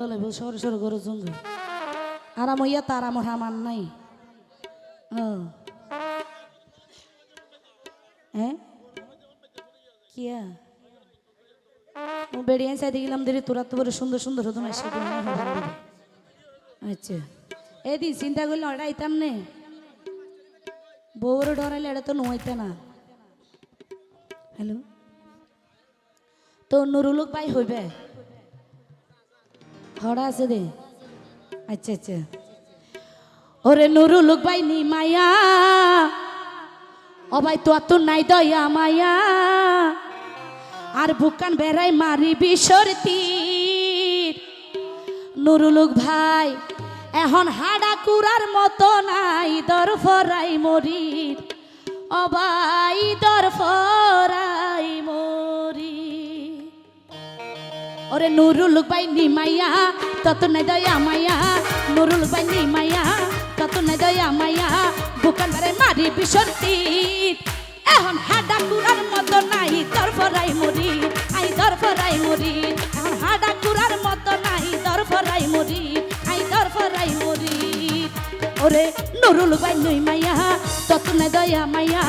সরু সরু করে জঙ্গল। আরাম হইয়া তার আমার হামান নাই। ও হ্যাঁ? কিয়া? বেড়িয়ে সাইডে গেলাম, দেরি, তোরা তো বড় সুন্দর সুন্দর হতো না না হয় আচ্ছা। এদিন চিন্তা করলে ওটা আইতাম নে। বউরে ডরাইলে এটা তো নোয়াইতে না। হ্যালো? তো নুরুলুক পাই হইবে? হড়া আছে দে। আচ্ছা আচ্ছা। ওরে নুরুলুক ভাই নি মায়া, ও ভাই তো তো নাই দয়া মায়া। আর বুকান বেড়াই মারি বিসরতি নুরুলুক ভাই, এখন হাডা কুরার মতো নাই দর ফরাই মরির। ও ভাই ওরে নুরুল বাই নিমাইয়া তত নাই দয়া মায়া নুরুল বাই নিমাইয়া তত নাই দয়া মায়া বুকান বারে মারি বিসর্তি এখন হাডা কুরার মতো নাই দরফরাই মরি আই দরফরাই মরি এখন হাডা কুরার মতো নাই দরফরাই মরি আই দরফরাই মরি ওরে নুরুল বাই নিমাইয়া তত নাই দয়া মায়া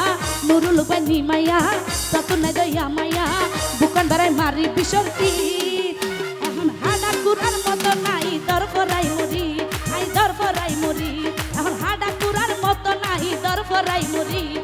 নুরুল বাই নিমাইয়া তত নাই দয়া মায়া বুকান বারে মারি এখন ফরাই মরি।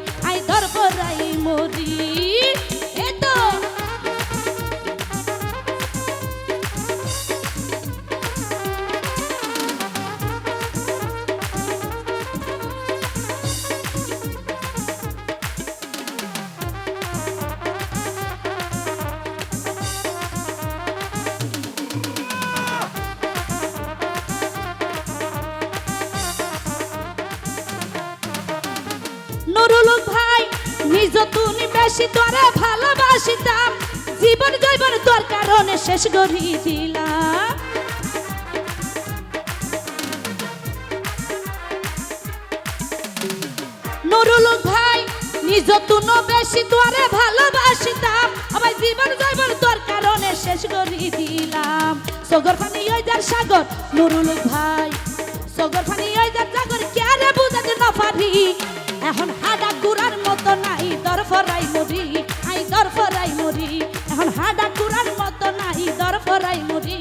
বেশি তোরে ভালোবাসিতাম। জীবন জৈবন তোর কারণে শেষ করি দিলাম। নুরুল ভাই, নিজ তুনো বেশি তোরে ভালোবাসিতাম। আমার জীবন জৈবন তোর কারণে শেষ করি দিলাম। সগর পানি ওই যার সাগর, নুরুল ভাই। সগর পানি ওই যার সাগর কেরে বুঝাতে না পারি? এখন হাডা কুরার মতো নাই দর ফরাই মরি আই দর ফরাই মরি এখন হাডা কুরার মতো নাই দর ফরাই মরি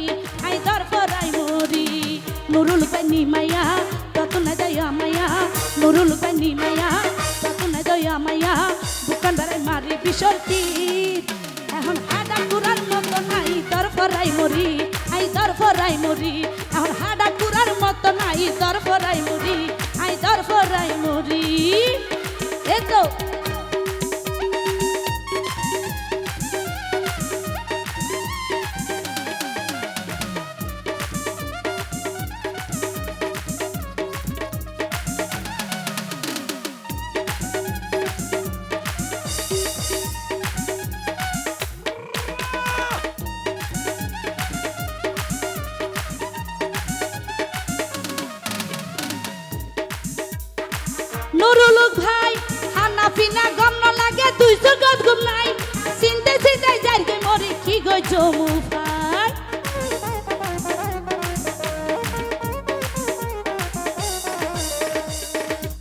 আই দর ফরাই মরি নুরুল পানি মায়া তত না দয়া মায়া নুরুল পানি মায়া তত না দয়া মায়া বুকান বেড়াই মারি বিসর্তি এখন হাডা কুরার মতো নাই দর ফরাই মরি আই দর ফরাই মরি এখন হাডা কুরার মতো নাই দর ফরাই মরি আই দর ফরাই মরি নুরুল ভাই, খানা পিনা গম লাগে, দুইশো গজ গুম নাই। চিন্তে চিন্তে যাই গে মরে কি গই জমু ভাই।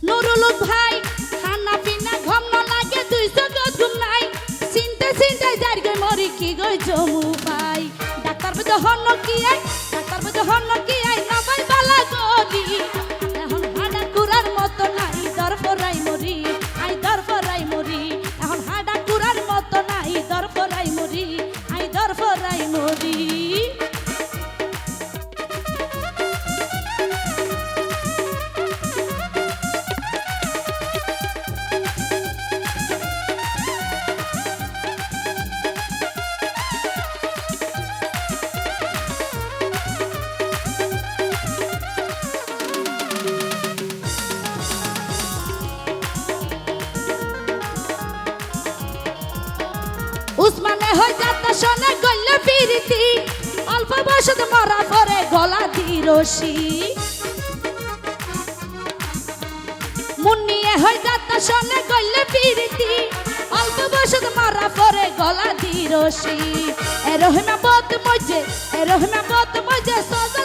নুরুল ভাই, খানা পিনা গম ন লাগে, দুইশো গজ গুম নাই। চিন্তে চিন্তে যাই গে মরে কি গই জমু ভাই। ডাক্তার বুঝে হন কি ডাক্তার বুঝে হন হই যাত শোনে গল্লে পিরিতি। অল্প বসত মরা পরে গলা দিরসি মুন্নিয়ে হই যাত সোনা গল্লে পিরিতি। অল্প বসত মারা পরে গলা দিরসি এ রহিমা বত মজে, এ রহিমা বত মজে সজা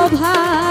অভাব।